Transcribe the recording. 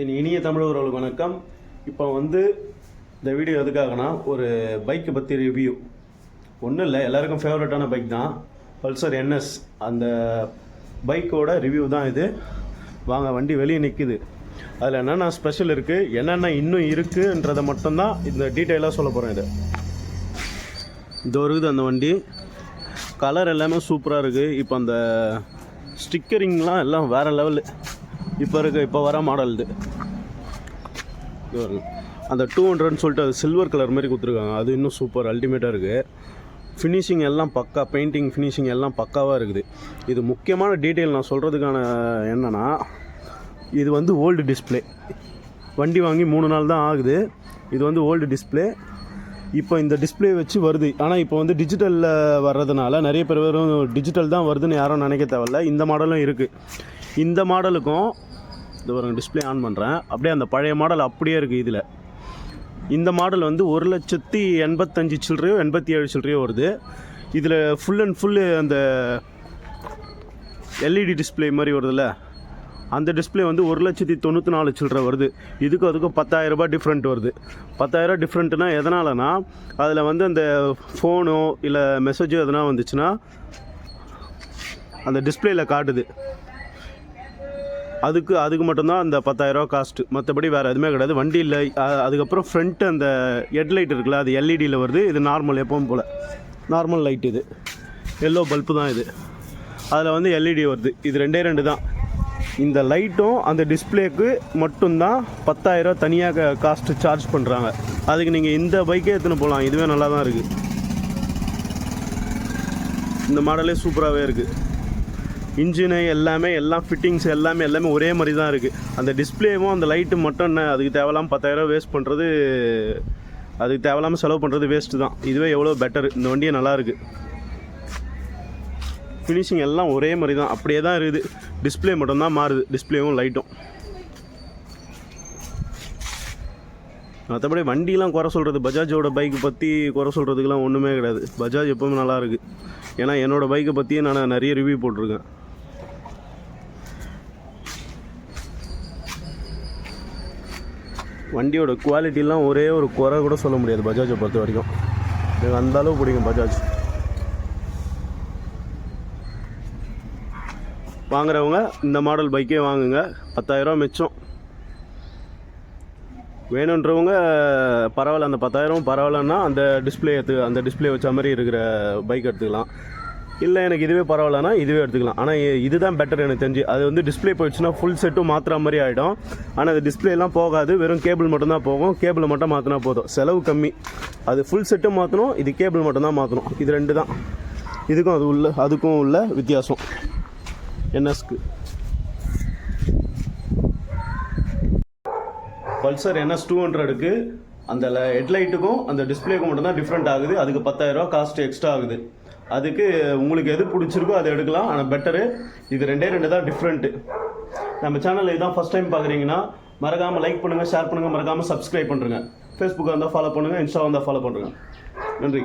என் இனிய தமிழ் வணக்கம். இப்போ வந்து இந்த வீடியோ எதுக்காகனா ஒரு பைக்கை பற்றி ரிவ்யூ ஒன்றும் இல்லை எல்லாருக்கும் ஃபேவரட்டான பைக் தான். பல்சர் என்எஸ் அந்த பைக்கோட ரிவ்யூ தான் இது. வாங்க வண்டி வெளியே நிற்குது அதில் என்னென்ன ஸ்பெஷல் இருக்குது என்னென்ன இன்னும் இருக்குன்றதை மட்டும்தான் இந்த டீட்டெயிலாக சொல்ல போகிறேன் இது. இது இருக்குது அந்த வண்டி. கலர் எல்லாமே சூப்பராக இருக்குது இப்போ அந்த ஸ்டிக்கரிங்லாம் எல்லாம் வேறு லெவலு இப்போ இருக்க இப்போ வர மாடல் இது. அந்த டூ ஹண்ட்ரட்னு சொல்லிட்டு அது சில்வர் கலர் மாதிரி கொடுத்துருக்காங்க. அது இன்னும் சூப்பர் அல்டிமேட்டாக இருக்குது ஃபினிஷிங் எல்லாம் பக்கா பெயிண்டிங் ஃபினிஷிங் எல்லாம் பக்காவாக இருக்குது. இது முக்கியமான டீட்டெயில் நான் சொல்கிறதுக்கான என்னென்னா இது வந்து ஓல்டு டிஸ்ப்ளே வண்டி வாங்கி மூணு நாள் தான் ஆகுது. இது வந்து ஓல்டு டிஸ்ப்ளே இப்போ இந்த டிஸ்ப்ளே வச்சு வருது. ஆனால் இப்போ வந்து டிஜிட்டலில் வர்றதுனால நிறைய பேர் வெறும் டிஜிட்டல் தான் வருதுன்னு யாரும் நினைக்க தேவையில்ல. இந்த மாடலும் இருக்குது இந்த மாடலுக்கும் இது பாருங்க டிஸ்ப்ளே ஆன் பண்ணுறேன் அப்படியே அந்த பழைய மாடல் அப்படியே இருக்குது இதில். இந்த மாடல் வந்து ஒரு லட்சத்தி எண்பத்தஞ்சு சில்லறையோ எண்பத்தி ஏழு சில்லறையோ வருது. இதில் ஃபுல் அண்ட் ஃபுல்லு அந்த எல்இடி டிஸ்ப்ளே மாதிரி வருதுல்ல. அந்த டிஸ்ப்ளே வந்து ஒரு லட்சத்தி தொண்ணூற்றி நாலு சில்லற வருது. இதுக்கும் அதுக்கும் பத்தாயிரரூபா டிஃப்ரெண்ட் வருது. பத்தாயிரரூபா டிஃப்ரெண்ட்டுனா எதனாலனா அதில் வந்து அந்த ஃபோனோ இல்லை மெசேஜோ எதனா வந்துச்சுன்னா அந்த டிஸ்ப்ளேயில் காட்டுது. அதுக்கு அதுக்கு மட்டும்தான் அந்த பத்தாயிரரூவா காஸ்ட்டு மற்றபடி வேறு எதுவுமே கிடையாது. வண்டி இல்லை. அதுக்கப்புறம் ஃப்ரண்ட்டு அந்த ஹெட்லைட் இருக்குல்ல அது எல்இடியில் வருது. இது நார்மல் எப்பவும் போல். நார்மல் லைட் இது. எல்லோ பல்பு தான் இது. அதில் வந்து எல்இடி வருது. இது ரெண்டே ரெண்டு தான். இந்த லைட்டும் அந்த டிஸ்ப்ளேக்கு மட்டும்தான் பத்தாயிரரூவா தனியாக காஸ்ட்டு சார்ஜ் பண்ணுறாங்க அதுக்கு நீங்கள் இந்த பைக்கே எடுத்துன்னு போகலாம் இதுவே நல்லா தான் இருக்குது இந்த மாடலே சூப்பராகவே இருக்குது இன்ஜினு எல்லாமே எல்லாம் ஃபிட்டிங்ஸ் எல்லாமே எல்லாமே ஒரே மாதிரி தான் இருக்குது அந்த டிஸ்ப்ளேவும் அந்த லைட்டு மட்டும் என்ன அதுக்கு தேவையில்லாமல் பத்தாயிரரூவா வேஸ்ட் பண்ணுறது அதுக்கு தேவையில்லாமல் செலவு பண்ணுறது வேஸ்ட்டு தான். இதுவே எவ்வளோ பெட்டர் இந்த வண்டியே நல்லாயிருக்கு ஃபினிஷிங் எல்லாம் ஒரே மாதிரி தான் அப்படியே தான் இருக்குது. டிஸ்ப்ளே மட்டும்தான் மாறுது. டிஸ்ப்ளேவும் லைட்டும் மற்றபடி வண்டிலாம் குறை சொல்கிறது பஜாஜோட பைக் பற்றி குறை சொல்கிறதுக்கெலாம் ஒன்றுமே கிடையாது. பஜாஜ் எப்போவுமே நல்லா இருக்குது ஏன்னா என்னோடய பைக்கை பற்றியே நான் நிறைய ரிவ்யூ போட்டிருக்கேன். வண்டியோட குவாலிட்டிலாம் ஒரே ஒரு குறை கூட சொல்ல முடியாது பஜாஜை பொறுத்த வரைக்கும். எனக்கு அந்த அளவு பிடிக்கும் பஜாஜ். வாங்குறவங்க இந்த மாடல் பைக்கே வாங்குங்க. பத்தாயிரரூவா மிச்சம். வேணுன்றவங்க பரவாயில்ல அந்த பத்தாயிரம் பரவாயில்லன்னா அந்த டிஸ்ப்ளே எடுத்து அந்த டிஸ்ப்ளே வச்ச மாதிரி இருக்கிற பைக் எடுத்துக்கலாம். இல்லை எனக்கு இதுவே பரவாயில்லனா இதுவே எடுத்துக்கலாம். ஆனால் இதுதான் பெட்டர் எனக்கு தெரிஞ்சு. அது வந்து டிஸ்ப்ளே போயிடுச்சுன்னா ஃபுல் செட்டும் மாற்றுற மாதிரி ஆகிடும் ஆனால் அது டிஸ்ப்ளேலாம் போகாது. வெறும் கேபிள் மட்டும்தான் போகும். கேபிளை மட்டும் மாற்றினா போதும். செலவு கம்மி. அது ஃபுல் செட்டும் மாற்றணும் இது கேபிள் மட்டும்தான் மாற்றணும் இது ரெண்டு தான். இதுக்கும் அது உள்ள அதுக்கும் உள்ள வித்தியாசம். என்எஸ்க்கு பல்சர் என்எஸ் டூ ஹண்ட்ரடுக்கு அந்த ஹெட்லைட்டுக்கும் அந்த டிஸ்பிளேக்கும் மட்டும்தான் டிஃப்ரெண்ட் ஆகுது. அதுக்கு பத்தாயிரரூவா காஸ்ட் எக்ஸ்ட்ரா ஆகுது. அதுக்கு உங்களுக்கு எது பிடிச்சிருக்கோ அதை எடுக்கலாம். ஆனால் பெட்டரு இது ரெண்டே ரெண்டு தான் டிஃப்ரெண்ட்டு நம்ம சேனல் இதுதான் ஃபஸ்ட் டைம் பார்க்குறீங்கன்னா மறக்காமல் லைக் பண்ணுங்கள் ஷேர் பண்ணுங்கள் மறக்காமல் சப்ஸ்கிரைப் பண்ணுறேங்க ஃபேஸ்புக்காக இருந்தால் ஃபாலோ பண்ணுங்கள் இன்ஸ்டா வந்தால் ஃபாலோ பண்ணுறேங்க நன்றி.